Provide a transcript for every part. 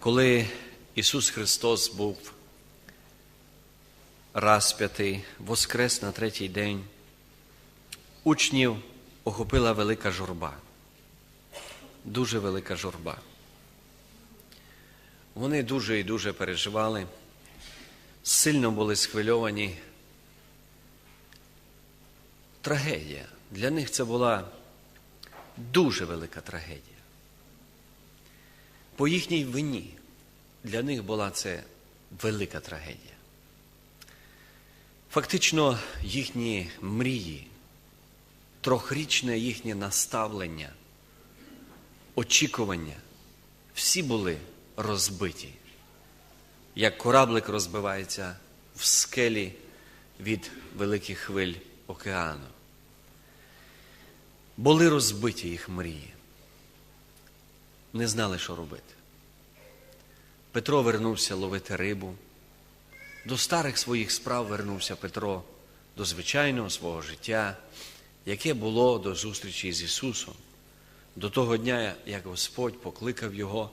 Коли Ісус Христос був розп'ятий, воскрес на третій день, учнів охопила велика журба, дуже велика журба. Вони дуже і дуже переживали, сильно були схвильовані. Трагедія. Для них це була дуже велика трагедія. По їхній вині для них була це велика трагедія. Фактично їхні мрії, трьохрічне їхнє наставлення, очікування, всі були розбиті, як кораблик розбивається в скелі від великих хвиль океану. Були розбиті їх мрії, не знали, що робити. Петро вернувся ловити рибу. До старих своїх справ вернувся Петро до звичайного свого життя, яке було до зустрічі з Ісусом, до того дня, як Господь покликав Його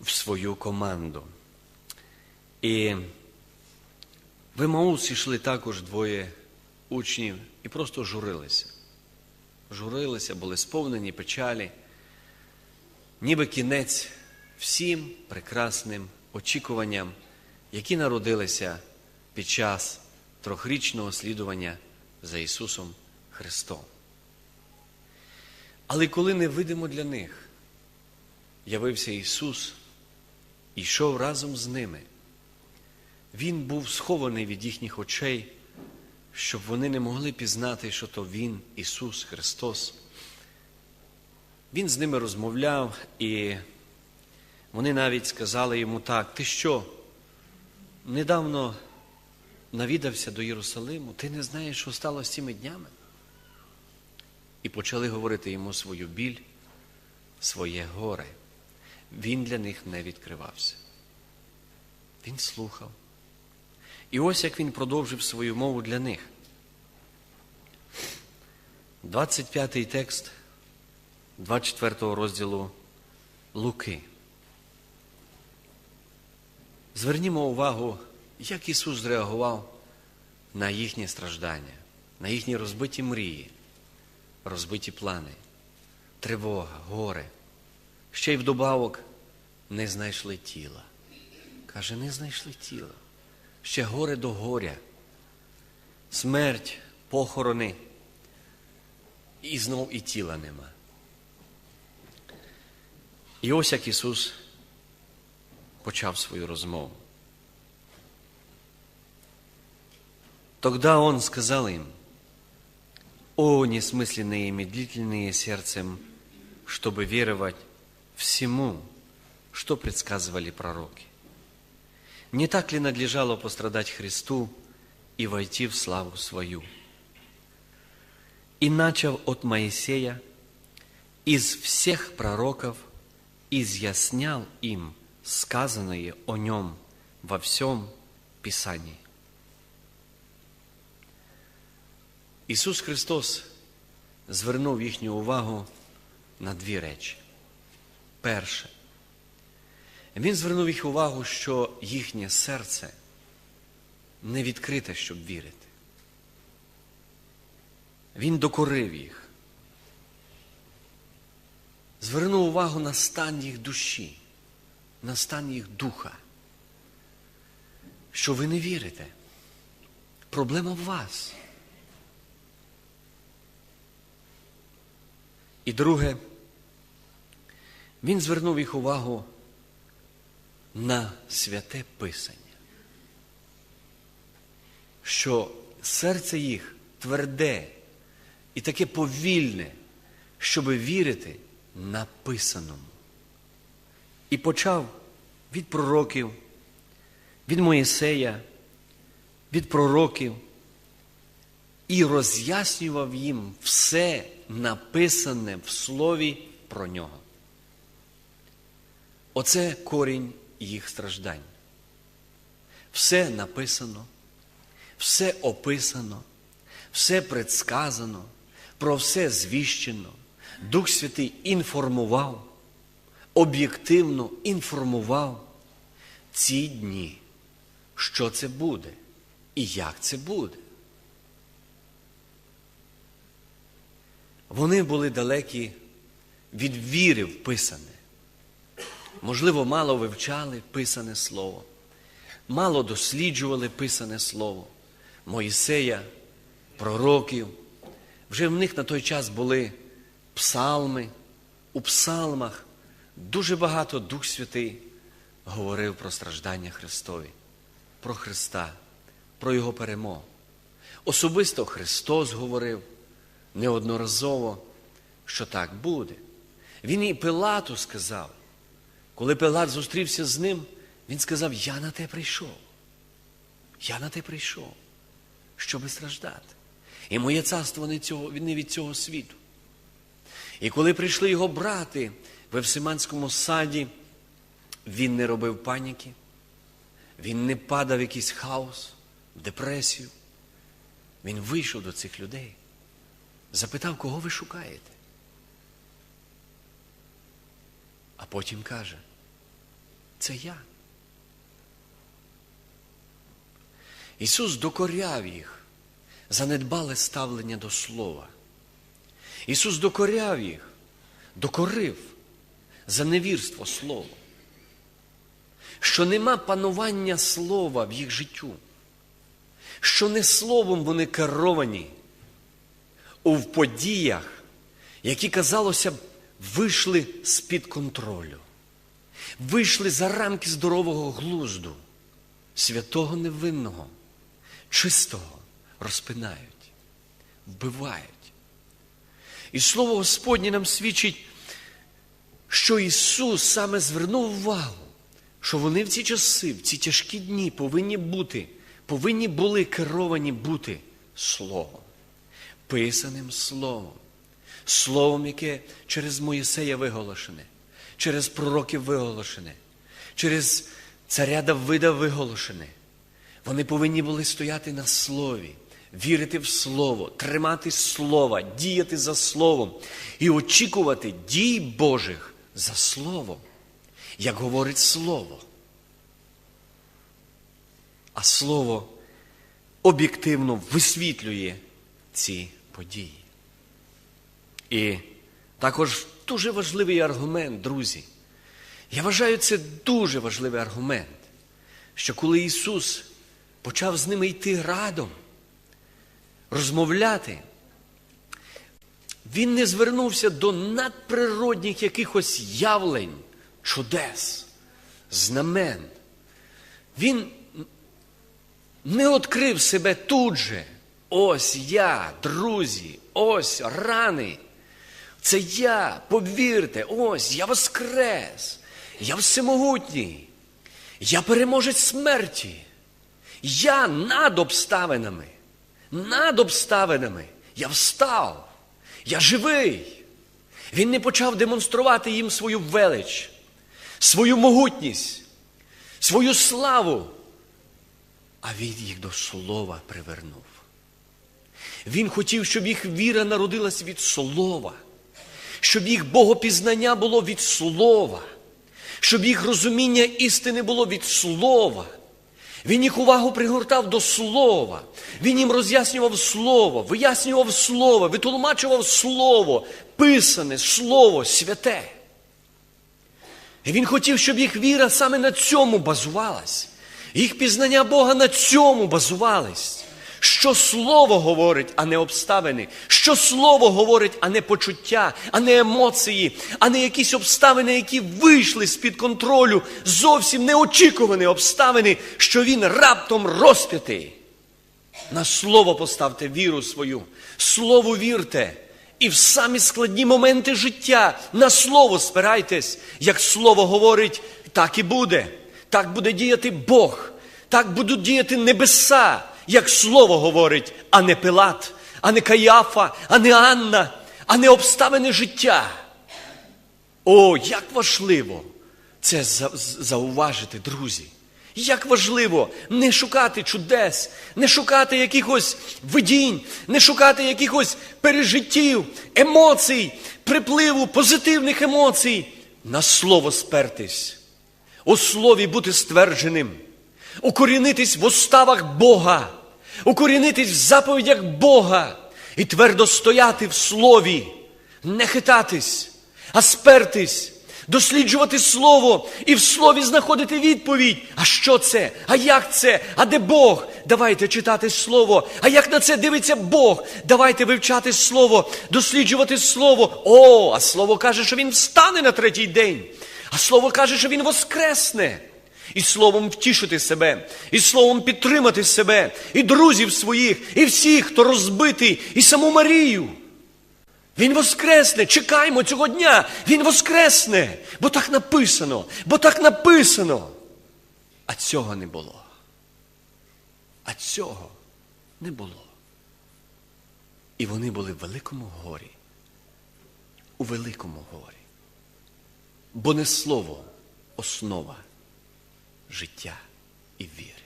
в свою команду. І в Емаус йшли також двоє учнів і просто журилися. Журилися, були сповнені печалі, ніби кінець всім прекрасним очікуванням, які народилися під час трьохрічного слідування за Ісусом Христом. Але коли невидимо для них явився Ісус і йшов разом з ними, Він був схований від їхніх очей, щоб вони не могли пізнати, що то Він, Ісус Христос. Він з ними розмовляв, і вони навіть сказали йому так: ти що? Недавно навідався до Єрусалиму, ти не знаєш, що сталося цими днями? І почали говорити йому свою біль, своє горе. Він для них не відкривався. Він слухав. І ось як він продовжив свою мову для них. 25-й текст 24 розділу Луки. Звернімо увагу, як Ісус зреагував на їхнє страждання, на їхні розбиті мрії, розбиті плани, тривога, горе. Ще й вдобавок не знайшли тіла. Каже, не знайшли тіла. Ще горе до горя, смерть, похорони. І знов і тіла нема. І ось як Ісус почав свою розмову. Тогда Он сказал им, «О, несмысленные и медлительные сердцем, чтобы веровать всему, что предсказывали пророки. Не так ли надлежало пострадать Христу и войти в славу свою?» И начал от Моисея, из всех пророков изъяснял им сказанное о нем во всем Писании. Ісус Христос звернув їхню увагу на дві речі. Перше, Він звернув їх увагу, що їхнє серце не відкрите, щоб вірити. Він докорив їх. Звернув увагу на стан їх душі, на стан їх духа. Що ви не вірите. Проблема в вас. І друге, він звернув їх увагу на святе Писання, що серце їх тверде і таке повільне, щоби вірити написаному. І почав від пророків, від Моїсея, від пророків і роз'яснював їм все написане в слові про нього. Оце корінь їх страждань. Все написано, все описано, все предсказано, про все звіщено. Дух Святий інформував, об'єктивно інформував ці дні, що це буде і як це буде. Вони були далекі від віри в писане. Можливо, мало вивчали писане слово, мало досліджували писане слово Моїсея, пророків. Вже в них на той час були псалми. У псалмах дуже багато Дух Святий говорив про страждання Христові, про Христа, про Його перемогу. Особисто Христос говорив неодноразово, що так буде. Він і Пилату сказав, коли Пилат зустрівся з ним, він сказав: Я на те прийшов. Я на те прийшов, щоби страждати. І моє царство не, цього, не від цього світу. І коли прийшли його брати в Евсиманському саді, він не робив паніки, він не падав в якийсь хаос, в депресію. Він вийшов до цих людей, запитав, кого ви шукаєте. А потім каже, це я. Ісус докоряв їх, занедбале ставлення до Слова. Ісус докоряв їх, докорив за невірство Слова, що нема панування слова в їх життю, що не словом вони керовані у подіях, які, казалося б, вийшли з-під контролю, вийшли за рамки здорового глузду, святого невинного, чистого розпинають, вбивають. І слово Господнє нам свідчить, що Ісус саме звернув увагу, що вони в ці часи, в ці тяжкі дні повинні бути, повинні були керовані бути Словом, писаним Словом, Словом, яке через Моїсея виголошене, через пророків виголошене, через царя Давида виголошене. Вони повинні були стояти на слові, вірити в Слово, тримати Слово, діяти за Словом і очікувати дій Божих за Словом, як говорить Слово. А Слово об'єктивно висвітлює ці події. І також дуже важливий аргумент, друзі. Я вважаю, це дуже важливий аргумент, що коли Ісус почав з ними йти радом, розмовляти, Він не звернувся до надприродних якихось явлень, чудес, знамен. Він не відкрив себе тут же. Ось я, друзі, ось рани. Це я, повірте, ось я воскрес, я всемогутній, я переможець смерті. Я над обставинами, над обставинами. Я встав, я живий. Він не почав демонструвати їм свою велич, свою могутність, свою славу, а він їх до слова привернув. Він хотів, щоб їх віра народилась від слова, щоб їх богопізнання було від слова, щоб їх розуміння істини було від слова. Він їх увагу пригортав до слова. Він їм роз'яснював слово, вияснював слово, витлумачував слово, писане слово, святе. І він хотів, щоб їх віра саме на цьому базувалась. Їх пізнання Бога на цьому базувались. Що слово говорить, а не обставини, що слово говорить, а не почуття, а не емоції, а не якісь обставини, які вийшли з-під контролю, зовсім неочікувані обставини, що він раптом розп'ятий. На слово поставте віру свою, слову вірте. І в самі складні моменти життя на слово спирайтесь, як слово говорить, так і буде. Так буде діяти Бог, так будуть діяти небеса як слово говорить, а не Пилат, а не Каяфа, а не Анна, а не обставини життя. О, як важливо це зауважити, друзі. Як важливо не шукати чудес, не шукати якихось видінь, не шукати якихось пережиттів, емоцій, припливу позитивних емоцій. на слово спертись, у слові бути ствердженим, укорінитись в уставах Бога, укорінитись в заповідях Бога і твердо стояти в слові, не хитатись, а спертись, досліджувати слово і в слові знаходити відповідь. А що це? А як це? А де Бог? Давайте читати слово. А як на це дивиться Бог? Давайте вивчати слово, досліджувати слово. О, а слово каже, що він встане на третій день. А слово каже, що він воскресне. І словом втішити себе, і словом підтримати себе, і друзів своїх, і всіх, хто розбитий, і саму Марію. Він воскресне, чекаймо цього дня, Він воскресне, бо так написано, бо так написано. А цього не було. А цього не було. І вони були в великому горі. У великому горі. Бо не слово основа життя і віри.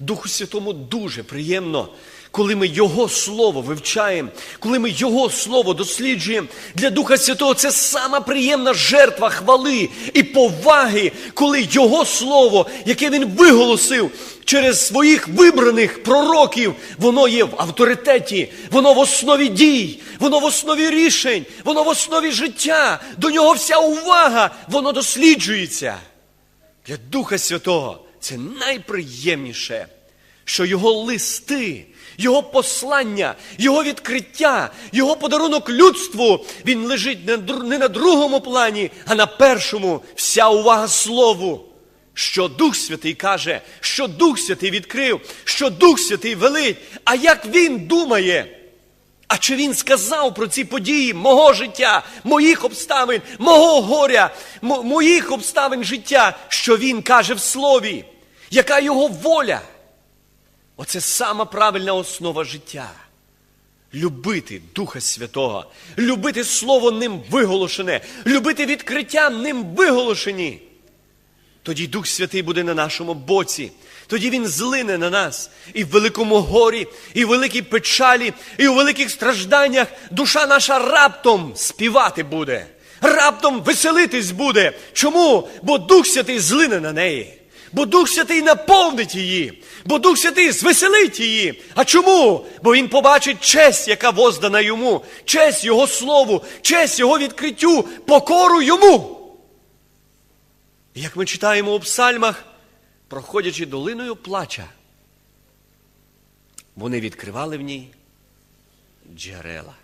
Духу Святому дуже приємно, коли ми Його Слово вивчаємо, коли ми Його Слово досліджуємо. Для Духа Святого це сама приємна жертва хвали і поваги, коли Його Слово, яке Він виголосив через своїх вибраних пророків, воно є в авторитеті, воно в основі дій, воно в основі рішень, воно в основі життя. До нього вся увага, воно досліджується. Для Духа Святого це найприємніше, що його листи, його послання, його відкриття, його подарунок людству, він лежить не на другому плані, а на першому. Вся увага слову. Що Дух Святий каже, що Дух Святий відкрив, що Дух Святий велить, а як він думає. А чи він сказав про ці події мого життя, моїх обставин, мого горя, мо- моїх обставин життя, що він каже в слові? Яка його воля? Оце сама правильна основа життя. Любити Духа Святого, любити Слово ним виголошене, любити відкриття ним виголошені. Тоді Дух Святий буде на нашому боці. Тоді Він злине на нас і в великому горі, і в великій печалі, і у великих стражданнях душа наша раптом співати буде, раптом веселитись буде. Чому? Бо Дух Святий злине на неї, бо Дух Святий наповнить її, бо Дух Святий звеселить її. А чому? Бо Він побачить честь, яка воздана йому, честь Його слову, честь Його відкриттю, покору йому. Як ми читаємо у псальмах, проходячи долиною плача, вони відкривали в ній джерела.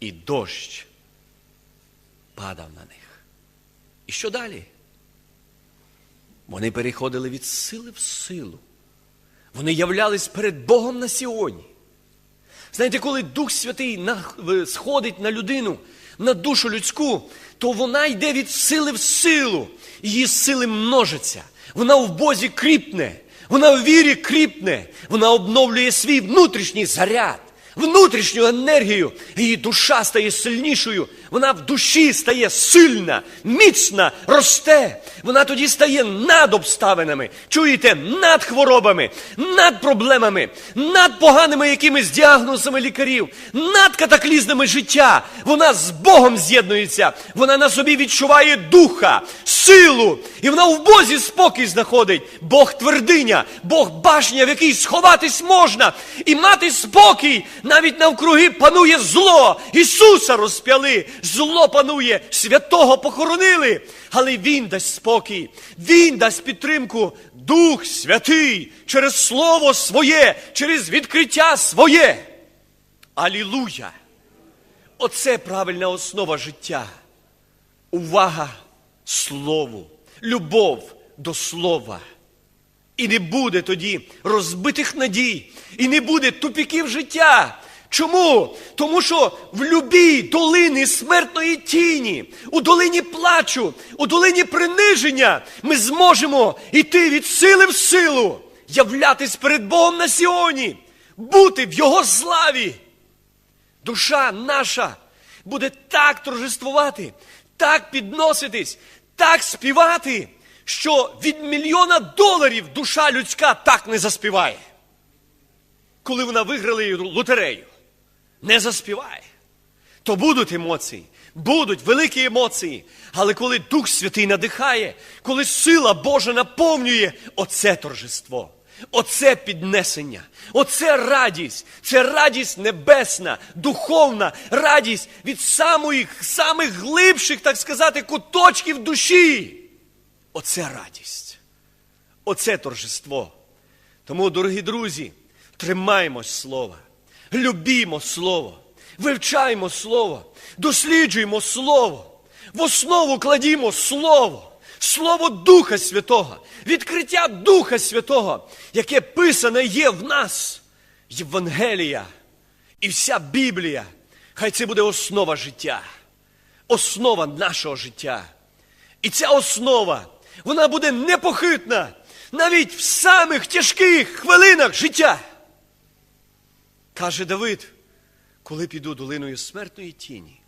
І дощ падав на них. І що далі? Вони переходили від сили в силу. Вони являлись перед Богом на Сіоні. Знаєте, коли Дух Святий сходить на людину, на душу людську, то вона йде від сили в силу. Її сили множаться. Вона в Бозі кріпне, вона в вірі кріпне, вона обновлює свій внутрішній заряд, внутрішню енергію. Її душа стає сильнішою. Вона в душі стає сильна, міцна, росте. Вона тоді стає над обставинами. Чуєте, над хворобами, над проблемами, над поганими якимись діагнозами лікарів, над катаклізнами життя. Вона з Богом з'єднується. Вона на собі відчуває духа, силу. І вона в Бозі спокій знаходить. Бог твердиня, Бог башня, в якій сховатись можна. І мати спокій. Навіть навкруги панує зло. Ісуса розп'яли. Зло панує, святого похоронили. Але Він дасть спокій, Він дасть підтримку. Дух Святий через Слово своє, через відкриття своє. Алілуя! Оце правильна основа життя. Увага слову, любов до слова. І не буде тоді розбитих надій, і не буде тупіків життя. Чому? Тому що в любій долині смертної тіні, у долині плачу, у долині приниження ми зможемо йти від сили в силу, являтись перед Богом на Сіоні, бути в Його славі. Душа наша буде так торжествувати, так підноситись, так співати, що від мільйона доларів душа людська так не заспіває. Коли вона виграла лотерею, не заспіває. То будуть емоції, будуть великі емоції. Але коли Дух Святий надихає, коли сила Божа наповнює оце торжество, оце піднесення, оце радість, це радість небесна, духовна радість від самих, самих глибших, так сказати, куточків душі. Оце радість, оце торжество. Тому, дорогі друзі, тримаємось слова, любімо слово, вивчаємо слово, досліджуємо слово, в основу кладімо слово, слово Духа Святого, відкриття Духа Святого, яке писане є в нас, Євангелія і вся Біблія. Хай це буде основа життя, основа нашого життя. І ця основа, вона буде непохитна навіть в самих тяжких хвилинах життя. Каже Давид, коли піду долиною смертної тіні,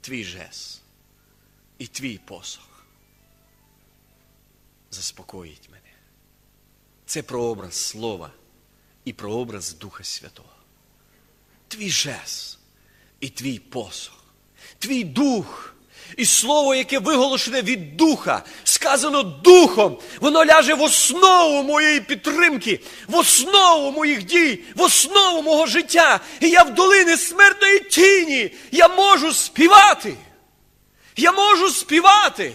твій жес і твій посох заспокоїть мене. Це прообраз Слова і прообраз Духа Святого. Твій жес і твій посох, твій дух. І слово, яке виголошене від духа, сказано духом, воно ляже в основу моєї підтримки, в основу моїх дій, в основу мого життя. І я в долині смертної тіні. Я можу співати. Я можу співати.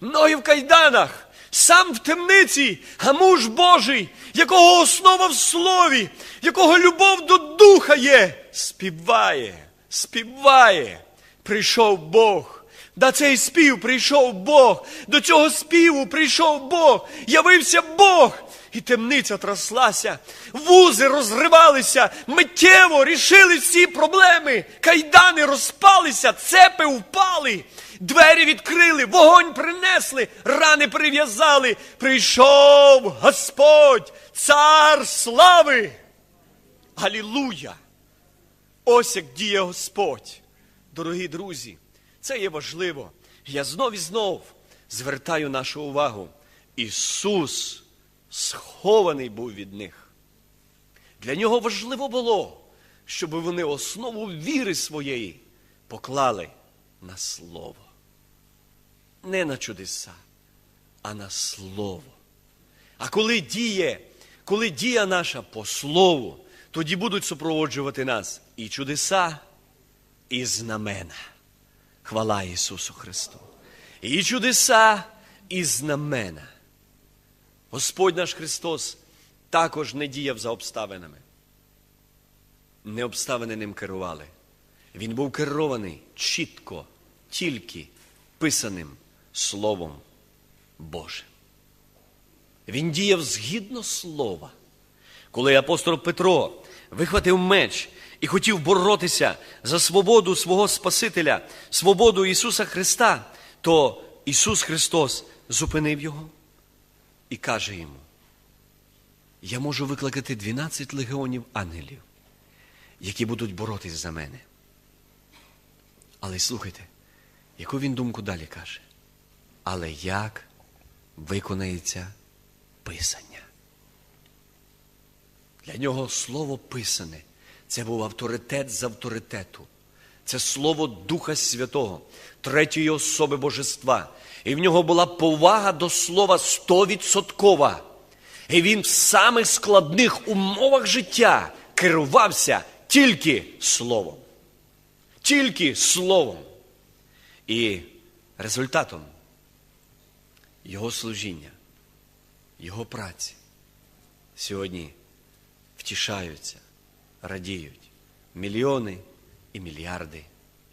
Ноги в кайданах, сам в темниці, а муж Божий, якого основа в слові, якого любов до духа є, співає, співає. Прийшов Бог. До цей спів прийшов Бог, до цього співу прийшов Бог, явився Бог, і темниця траслася, вузи розривалися, миттєво рішили всі проблеми, кайдани розпалися, цепи впали, двері відкрили, вогонь принесли, рани прив'язали. Прийшов Господь, цар слави. Алілуя! Ось як діє Господь, дорогі друзі. Це є важливо. Я знов і знов звертаю нашу увагу. Ісус схований був від них. Для нього важливо було, щоб вони основу віри своєї поклали на Слово. Не на чудеса, а на Слово. А коли діє, коли дія наша по Слову, тоді будуть супроводжувати нас і чудеса, і знамена. Хвала Ісусу Христу. І чудеса, і знамена. Господь наш Христос також не діяв за обставинами. Не обставини ним керували. Він був керований чітко, тільки писаним Словом Божим. Він діяв згідно слова. Коли апостол Петро вихватив меч і хотів боротися за свободу свого Спасителя, свободу Ісуса Христа, то Ісус Христос зупинив його і каже йому: Я можу викликати 12 легіонів ангелів, які будуть боротись за мене. Але слухайте, яку він думку далі каже? Але як виконається Писання? Для нього слово писане. Це був авторитет з авторитету. Це слово Духа Святого, третьої особи Божества. І в нього була повага до слова стовідсоткова. І він в самих складних умовах життя керувався тільки словом. Тільки словом. І результатом його служіння, його праці сьогодні втішаються, радіють мільйони і мільярди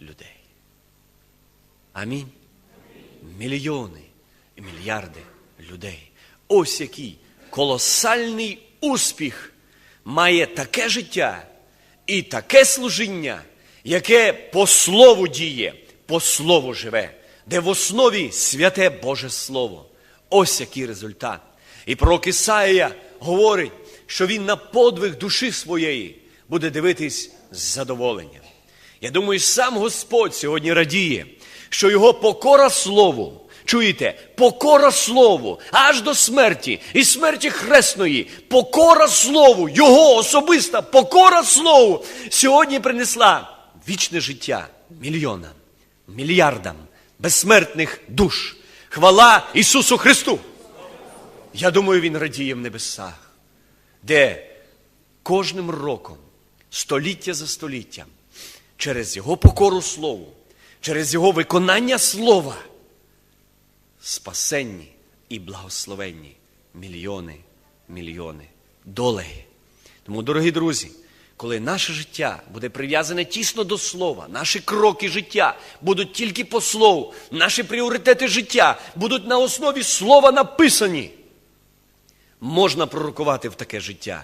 людей. Амінь. Мільйони і мільярди людей. Ось який колосальний успіх має таке життя і таке служіння, яке по слову діє, по слову живе, де в основі святе Боже Слово. Ось який результат. І пророк Ісаїя говорить, що він на подвиг душі своєї буде дивитись з задоволенням. Я думаю, сам Господь сьогодні радіє, що його покора слову, чуєте, покора слову аж до смерті і смерті хресної, покора слову, його особиста покора слову сьогодні принесла вічне життя мільйонам, мільярдам безсмертних душ. Хвала Ісусу Христу! Я думаю, Він радіє в небесах, де кожним роком, століття за століттям, через Його покору Слову, через Його виконання Слова, спасенні і благословенні мільйони, мільйони долеї. Тому, дорогі друзі, коли наше життя буде прив'язане тісно до слова, наші кроки життя будуть тільки по слову, наші пріоритети життя будуть на основі слова написані. Можна пророкувати в таке життя.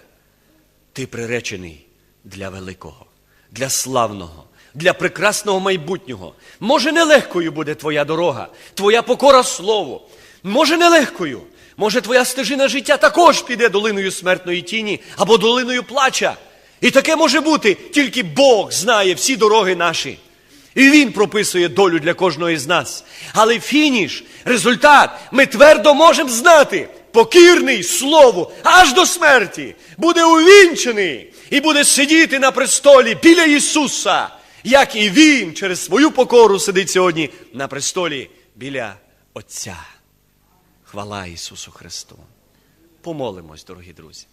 Ти приречений для великого, для славного, для прекрасного майбутнього. Може, нелегкою буде твоя дорога, твоя покора слову. Може, нелегкою. Може, твоя стежина життя також піде долиною смертної тіні або долиною плача. І таке може бути, тільки Бог знає всі дороги наші. І Він прописує долю для кожного із нас. Але фініш, результат ми твердо можемо знати. Покірний слову аж до смерті буде увінчений і буде сидіти на престолі біля Ісуса, як і Він через свою покору сидить сьогодні на престолі біля Отця. Хвала Ісусу Христу. Помолимось, дорогі друзі.